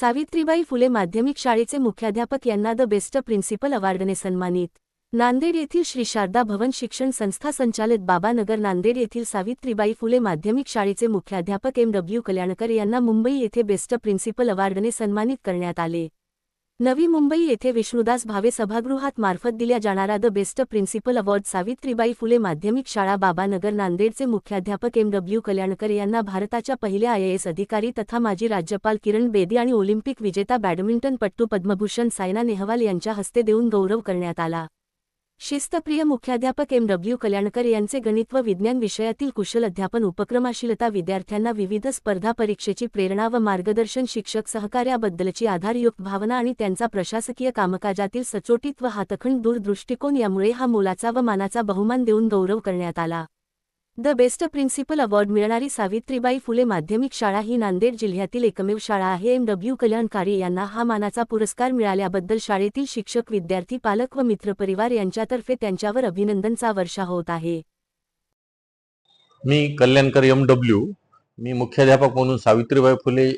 सावित्रीबाई फुले माध्यमिक शाळेचे मुख्याध्यापक यांना द बेस्ट प्रिन्सिपल अवॉर्डने सन्मानित. नांदेड येथील श्री शारदा भवन शिक्षण संस्था संचालित बाबानगर नांदेड येथील सावित्रीबाई फुले माध्यमिक शाळेचे मुख्याध्यापक एम डब्ल्यू कल्याणकर यांना मुंबई येथे बेस्ट प्रिन्सिपल अवॉर्डने सन्मानित करण्यात आले. नवी मुंबई येथे विष्णुदास भावे सभागृहात मार्फत दिल्या जाणारा the best principal award Savitribai Phule माध्यमिक शाळा बाबानगर नांदेडचे मुख्याध्यापक एम डब्ल्यू कल्याणकर यांना भारताच्या पहिल्या आयएएस अधिकारी तथा माजी राज्यपाल किरण बेदी आणि ऑलिम्पिक विजेता बॅडमिंटनपटू पद्मभूषण सायना नेहवाल यांच्या हस्ते देऊन गौरव करण्यात आला. शिस्तप्रिय मुख्याध्यापक एम. डब्ल्यू. कल्याणकर यांचे गणित व विज्ञान विषयातील कुशल अध्यापन उपक्रमाशीलता विद्यार्थ्यांना विविध स्पर्धा परीक्षेची प्रेरणा व मार्गदर्शन शिक्षक सहकार्याबद्दलची आधारयुक्त भावना आणि त्यांचा प्रशासकीय कामकाजातील सचोटीत व हातखंड दूरदृष्टिकोन यामुळे हा मोलाचा व मानाचा बहुमान देऊन गौरव करण्यात आला. द बेस्ट प्रिन्सिपल अवॉर्ड मिळणारी सावित्रीबाई फुले माध्यमिक शाळा ही नांदेड जिल्ह्यातील एकमेव शाळा आहे. एम. डब्ल्यू. कल्याणकारी यांना हा मानाचा पुरस्कार मिळाल्याबद्दल शाळेतील शिक्षक विद्यार्थी पालक व मित्रपरिवार यांच्यातर्फे त्यांच्यावर अभिनंदनचा वर्षा होत आहे. मी कल्याणकर एम. डब्ल्यू. मी मुख्याध्यापक म्हणून सावित्रीबाई फुले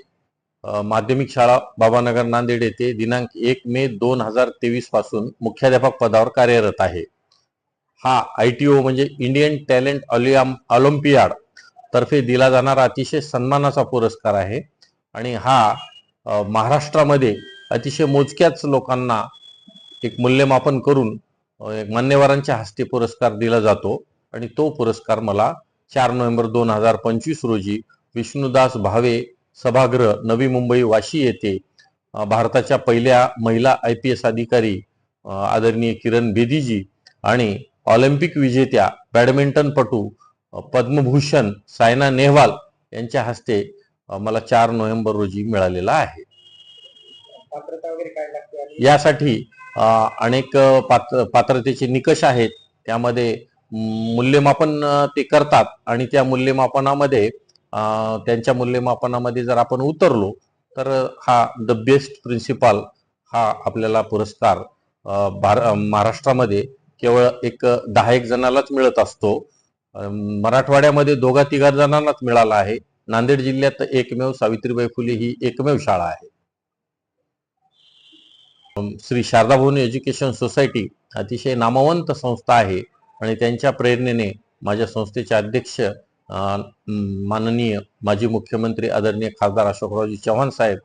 माध्यमिक शाळा बाबानगर नांदेड येथे दिनांक एक मे दोन हजार तेवीसपासून मुख्याध्यापक पदावर कार्यरत आहे. हा आय टी ओ म्हणजे इंडियन टॅलेंट ऑलियम ऑलिम्पियाड तर्फे दिला जाणारा अतिशय सन्मानाचा पुरस्कार आहे. आणि हा महाराष्ट्रामध्ये अतिशय मोजक्याच लोकांना एक मूल्यमापन करून एक मान्यवरांच्या हस्ते पुरस्कार दिला जातो. आणि तो पुरस्कार मला चार नोव्हेंबर दोन हजार पंचवीस रोजी विष्णुदास भावे सभागृह नवी मुंबई वाशी येथे भारताच्या पहिल्या महिला आय पी एस अधिकारी आदरणीय किरण बेदीजी आणि ऑलिम्पिक विजेत्या बॅडमिंटनपटू पद्मभूषण सायना नेहवाल यांच्या हस्ते मला चार नोव्हेंबर रोजी मिळालेला आहे. यासाठी अनेक पात्र पात्रतेचे निकष आहेत. त्यामध्ये मूल्यमापन ते करतात आणि त्या मूल्यमापनामध्ये त्यांच्या मूल्यमापनामध्ये जर आपण उतरलो तर हा द बेस्ट प्रिन्सिपाल हा आपल्याला पुरस्कार भार महाराष्ट्रामध्ये केवळ एक दहा एक जणालाच मिळत असतो. मराठवाड्यामध्ये दोघा तिघा जणांनाच मिळाला आहे. नांदेड जिल्ह्यात एकमेव सावित्रीबाई फुले ही एकमेव शाळा आहे. श्री शारदा भवन एज्युकेशन सोसायटी अतिशय नामवंत संस्था आहे आणि त्यांच्या प्रेरणेने माझ्या संस्थेचे अध्यक्ष माननीय माजी मुख्यमंत्री आदरणीय खासदार अशोकरावजी चव्हाण साहेब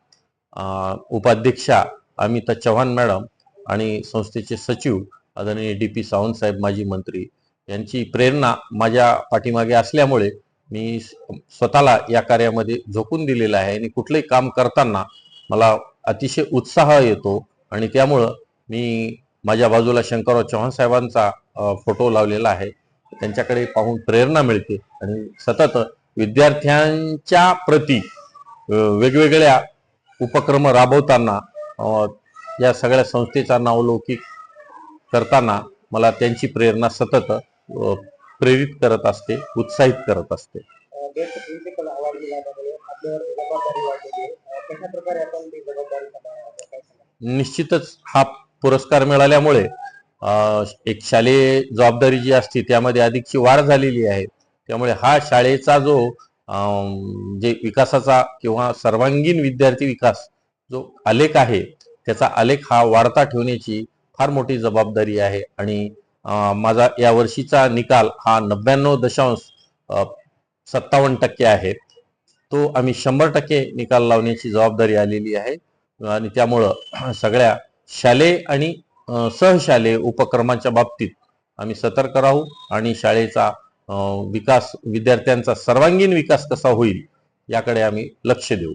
उपाध्यक्षा अमिता चव्हाण मॅडम आणि संस्थेचे सचिव आदरणीय डी पी सावंतसाहेब माजी मंत्री यांची प्रेरणा माझ्या पाठीमागे असल्यामुळे मी स्वतःला या कार्यामध्ये झोकून दिलेलं आहे आणि कुठलंही काम करताना मला अतिशय उत्साह येतो आणि त्यामुळं मी माझ्या बाजूला शंकरराव चव्हाण साहेबांचा फोटो लावलेला आहे. त्यांच्याकडे पाहून प्रेरणा मिळते आणि सतत विद्यार्थ्यांच्या प्रती वेगवेगळ्या उपक्रम राबवताना या सगळ्या संस्थेचा नावलौकिक करताना मला त्यांची प्रेरणा सतत प्रेरित करत असते उत्साहित करत असते. निश्चितच हा पुरस्कार मिळाल्यामुळे एक शालेय जबाबदारी जी असते त्यामध्ये अधिकची वाढ झालेली आहे. त्यामुळे हा शाळेचा जो जे विकासाचा किंवा सर्वांगीण विद्यार्थी विकास जो आलेख आहे त्याचा आलेख हा वाढता ठेवण्याची फार मोठी जबाबदारी आहे. आणि माझा या वर्षीचा निकाल हा नव्याण्णव दशांश सत्तावन्न टक्के आहे. तो आम्ही शंभर टक्के निकाल लावण्याची जबाबदारी आलेली आहे. आणि त्यामुळं सगळ्या शालेय आणि सहशालेय उपक्रमांच्या बाबतीत आम्ही सतर्क राहू आणि शाळेचा विकास विद्यार्थ्यांचा सर्वांगीण विकास कसा होईल याकडे आम्ही लक्ष देऊ.